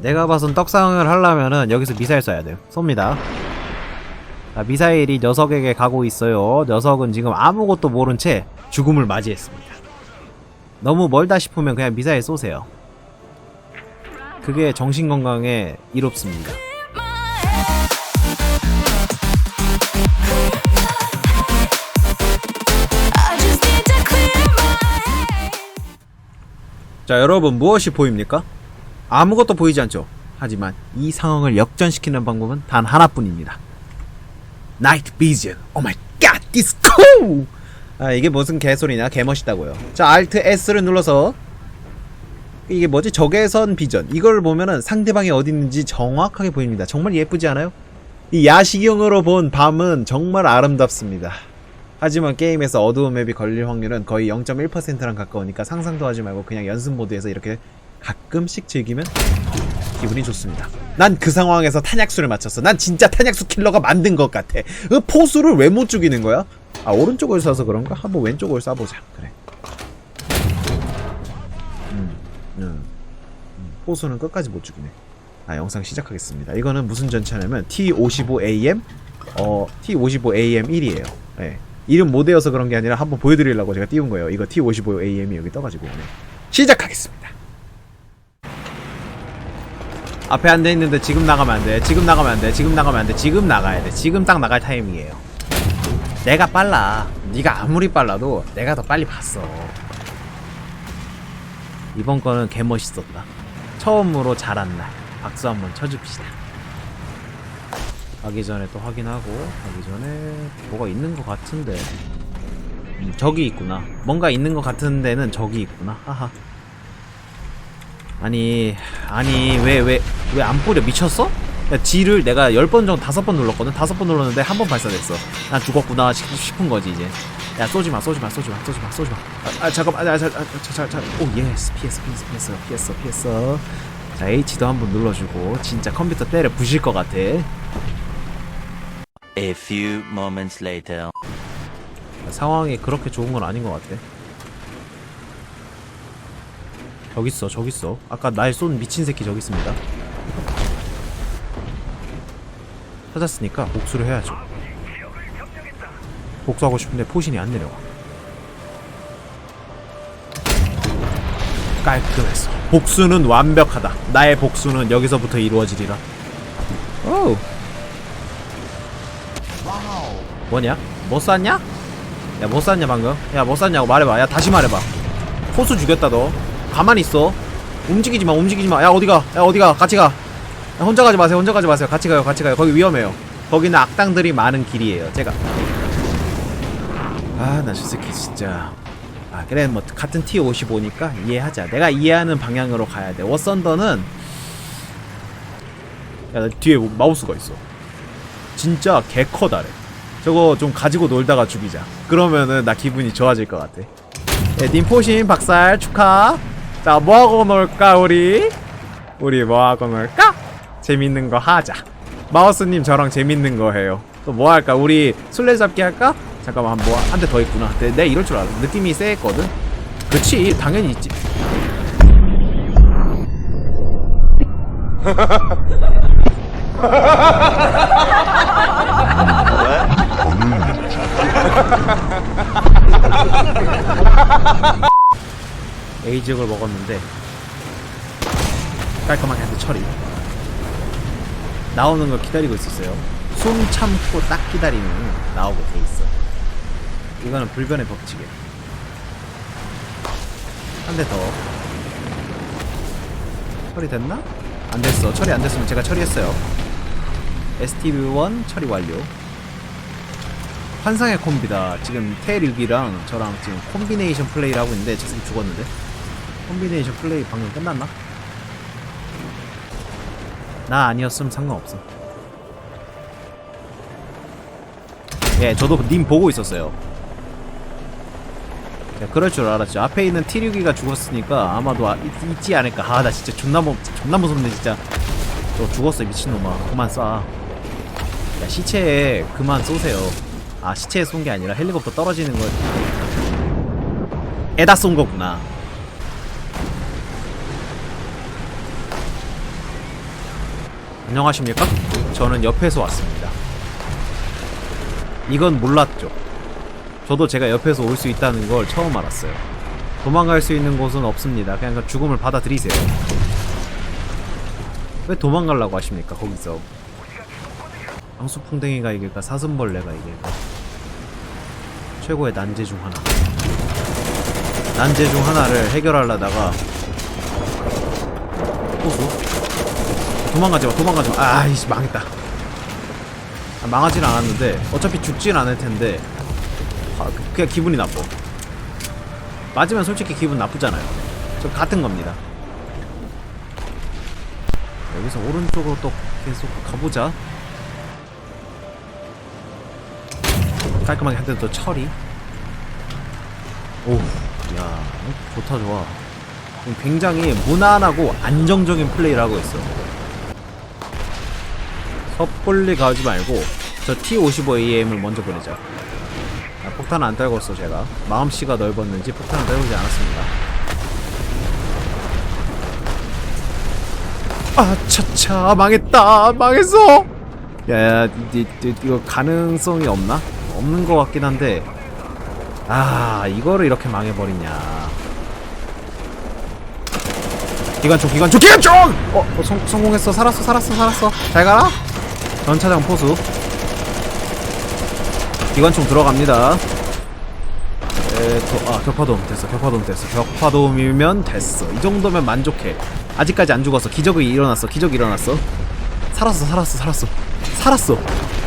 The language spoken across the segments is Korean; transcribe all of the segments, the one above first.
내가 봐선 떡상을 하려면은 여기서 미사일 쏴야 돼요. 쏩니다. 자, 미사일이 녀석에게 가고 있어요. 녀석은 지금 아무것도 모른 채 죽음을 맞이했습니다. 너무 멀다 싶으면 그냥 미사일 쏘세요. 그게 정신건강에 이롭습니다. 자, 여러분 무엇이 보입니까? 아무것도 보이지 않죠. 하지만 이 상황을 역전시키는 방법은 단 하나뿐입니다. Night Vision. Oh my god, this cool! 아, 이게 무슨 개소리냐? 개멋있다고요. 자, Alt S를 눌러서 이게 뭐지? 적외선 비전. 이걸 보면은 상대방이 어디 있는지 정확하게 보입니다. 정말 예쁘지 않아요? 이 야시경으로 본 밤은 정말 아름답습니다. 하지만 게임에서 어두운 맵이 걸릴 확률은 거의 0.1%랑 가까우니까 상상도 하지 말고 그냥 연습 모드에서 이렇게 가끔씩 즐기면 기분이 좋습니다. 난 그 상황에서 탄약수를 맞췄어. 난 진짜 탄약수 킬러가 만든 것 같아. 그 포수를 왜 못 죽이는 거야? 아 오른쪽을 쏴서 그런가? 한번 왼쪽을 쏴보자. 그래. 음, 음, 음. 포수는 끝까지 못 죽이네. 아 영상 시작하겠습니다. 이거는 무슨 전차냐면 T55AM 어 T55AM 1이에요. 예. 이름 못 외워서 그런 게 아니라 한번 보여드리려고 제가 띄운 거예요. 이거 T55AM이 여기 떠가지고 네. 시작하겠습니다. 앞에 안돼 있는데 지금 나가면 안 돼. 지금 나가면 안 돼. 지금 나가면 안 돼. 지금 나가야 돼. 지금 딱 나갈 타이밍이에요. 내가 빨라. 네가 아무리 빨라도 내가 더 빨리 봤어. 이번 거는 개 멋있었다. 처음으로 잘한 날. 박수 한번 쳐줍시다. 가기 전에 또 확인하고 가기 전에 뭐가 있는 것 같은데 음, 저기 있구나 뭔가 있는 것 같은 데는 저기 있구나 하하 아니 아니 왜 왜 왜 안 뿌려? 미쳤어? 야, G를 내가 10번 정도 5번 눌렀거든? 5번 눌렀는데 한 번 발사됐어. 난 죽었구나 싶, 싶은 거지 이제. 야 쏘지마 쏘지마 쏘지마 쏘지마 쏘지마. 아, 아 잠깐만. 아자자자자오 예스. 피했어 피했어 피했어 피했어 피했어. 자 H도 한 번 눌러주고 진짜 컴퓨터 때려 부실 것 같아. A few moments later. 상황이 그렇게 좋은 건 아닌 것 같아. 저기 있어, 저기 있어. 아까 날 쏜 미친 새끼 저기 있습니다. 찾았으니까 복수를 해야죠. 복수하고 싶은데 포신이 안 내려와. 깔끔했어. 복수는 완벽하다. 나의 복수는 여기서부터 이루어지리라. 오. 뭐냐? 뭐 쐈냐? 야, 뭐 쐈냐, 방금? 야, 뭐 쐈냐고 말해봐. 야, 다시 말해봐. 포수 죽였다, 너. 가만히 있어. 움직이지 마, 움직이지 마. 야, 어디가? 야, 어디가? 같이 가. 야, 혼자 가지 마세요, 혼자 가지 마세요. 같이 가요, 같이 가요. 거기 위험해요. 거기는 악당들이 많은 길이에요. 제가. 아, 나 저 새끼 진짜. 아, 그래, 뭐, 같은 T55니까 이해하자. 내가 이해하는 방향으로 가야 돼. 워썬더는. 야, 나 뒤에 뭐 마우스가 있어. 진짜 개 커다래. 저거 좀 가지고 놀다가 죽이자. 그러면은 나 기분이 좋아질 것 같아. 네, 님포신 박살 축하. 자, 뭐하고 놀까, 우리? 우리 뭐하고 놀까? 재밌는 거 하자. 마우스님 저랑 재밌는 거 해요. 또 뭐 할까? 우리 술래잡기 할까? 잠깐만, 뭐, 한 대 더 있구나. 내, 내 이럴 줄 알아. 느낌이 쎄했거든? 그치, 당연히 있지. 에이직을 먹었는데 깔끔하게 한대 처리. 나오는 걸 기다리고 있었어요. 숨 참고 딱 기다리면 나오게 돼 있어. 이거는 불변의 법칙이야. 한 대 더. 처리됐나? 안 됐어. 처리 안 됐으면 제가 처리했어요. STV1 처리 완료. 환상의 콤비다. 지금 테일육이랑 저랑 지금 콤비네이션 플레이를 하고 있는데 저 새끼 죽었는데. 콤비네이션 플레이 방금 끝났나? 나 아니었으면 상관없어. 예, 저도 님 보고 있었어요. 자, 그럴 줄 알았죠. 앞에 있는 T6이가 죽었으니까 아마도 아, 있, 있지 않을까. 아, 나 진짜 존나 무, 존나 무섭네, 진짜. 저 죽었어, 미친놈아. 그만 쏴. 야, 시체에 그만 쏘세요. 아 시체에 쏜 게 아니라 헬리콥터 떨어지는 걸 에다 쏜 거구나 안녕하십니까? 저는 옆에서 왔습니다. 이건 몰랐죠. 저도 제가 옆에서 올 수 있다는 걸 처음 알았어요. 도망갈 수 있는 곳은 없습니다. 그냥 그 죽음을 받아들이세요. 왜 도망가려고 하십니까? 거기서 황수풍뎅이가 이길까 사슴벌레가 이길까 최고의 난제 중 하나. 난제 중 하나를 해결하려다가 호수 도망가지마 도망가지마. 아이씨 망했다. 아, 망하진 않았는데 어차피 죽진 않을 텐데 아, 그- 그냥 기분이 나빠. 맞으면 솔직히 기분 나쁘잖아요. 저 같은 겁니다. 여기서 오른쪽으로 또 계속 가보자. 깔끔하게 한 대 더 처리. 오우 야 좋다 좋아. 굉장히 무난하고 안정적인 플레이를 하고 있어 섣불리 가지 말고 저 T55AM을 먼저 보내자 아, 폭탄 안 떨궜어 제가. 마음씨가 넓었는지 폭탄을 떨구지 않았습니다. 아 차차 망했다 망했어! 야야 이거 가능성이 없나? 없는 것 같긴 한데. 아 이거를 이렇게 망해버리냐. 기관총 기관총 기관총! 어, 어 성, 성공했어. 살았어 살았어 살았어. 잘 가라 전차장 포수. 기관총 들어갑니다. 에, 겨, 아 격파도움 됐어 격파도움 됐어. 격파도움이면 됐어. 이 정도면 만족해. 아직까지 안 죽었어 기적이 일어났어 기적이 일어났어. 살았어 살았어 살았어. 살았어.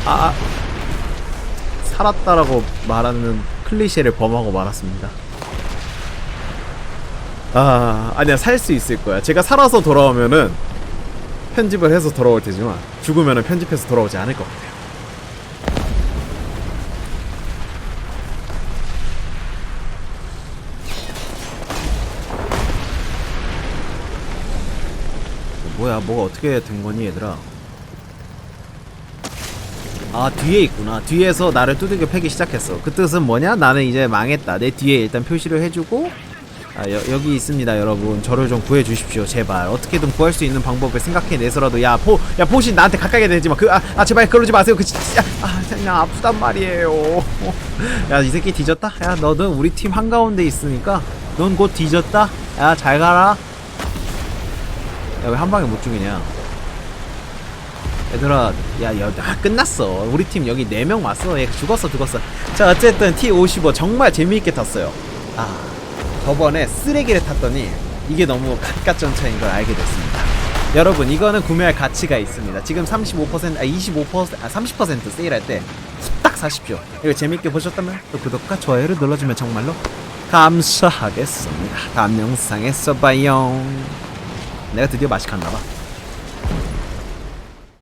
아, 아. 살았다라고 말하는 클리셰를 범하고 말았습니다. 아 아니야 살 수 있을 거야. 제가 살아서 돌아오면은 편집을 해서 돌아올 테지만 죽으면은 편집해서 돌아오지 않을 것 같아요. 뭐야 뭐가 어떻게 된 거니 얘들아? 아 뒤에 있구나. 뒤에서 나를 두들겨 패기 시작했어. 그 뜻은 뭐냐? 나는 이제 망했다. 내 뒤에 일단 표시를 해주고 아, 여, 여기 있습니다 여러분. 저를 좀 구해주십시오 제발. 어떻게든 구할 수 있는 방법을 생각해내서라도 야 포 야 포신 나한테 가까이 대지마. 그아 아, 제발 그러지 마세요. 그 진짜 아 그냥 아프단 말이에요. 야 이 새끼 뒤졌다? 야 너는 우리 팀 한가운데 있으니까 넌 곧 뒤졌다. 야 잘 가라. 야 왜 한 방에 못 죽이냐? 얘들아 야, 야, 아, 끝났어. 우리 팀 여기 4명 왔어. 얘 죽었어 죽었어. 자 어쨌든 T55 정말 재미있게 탔어요. 아 저번에 쓰레기를 탔더니 이게 너무 갓갓 전차인 걸 알게 됐습니다. 여러분 이거는 구매할 가치가 있습니다. 지금 35%아 25%아 30% 세일할 때 후딱 사십시오. 이거 재밌게 보셨다면 또 구독과 좋아요를 눌러주면 정말로 감사하겠습니다. 다음 영상에서 봐요. 내가 드디어 맛이 갔나봐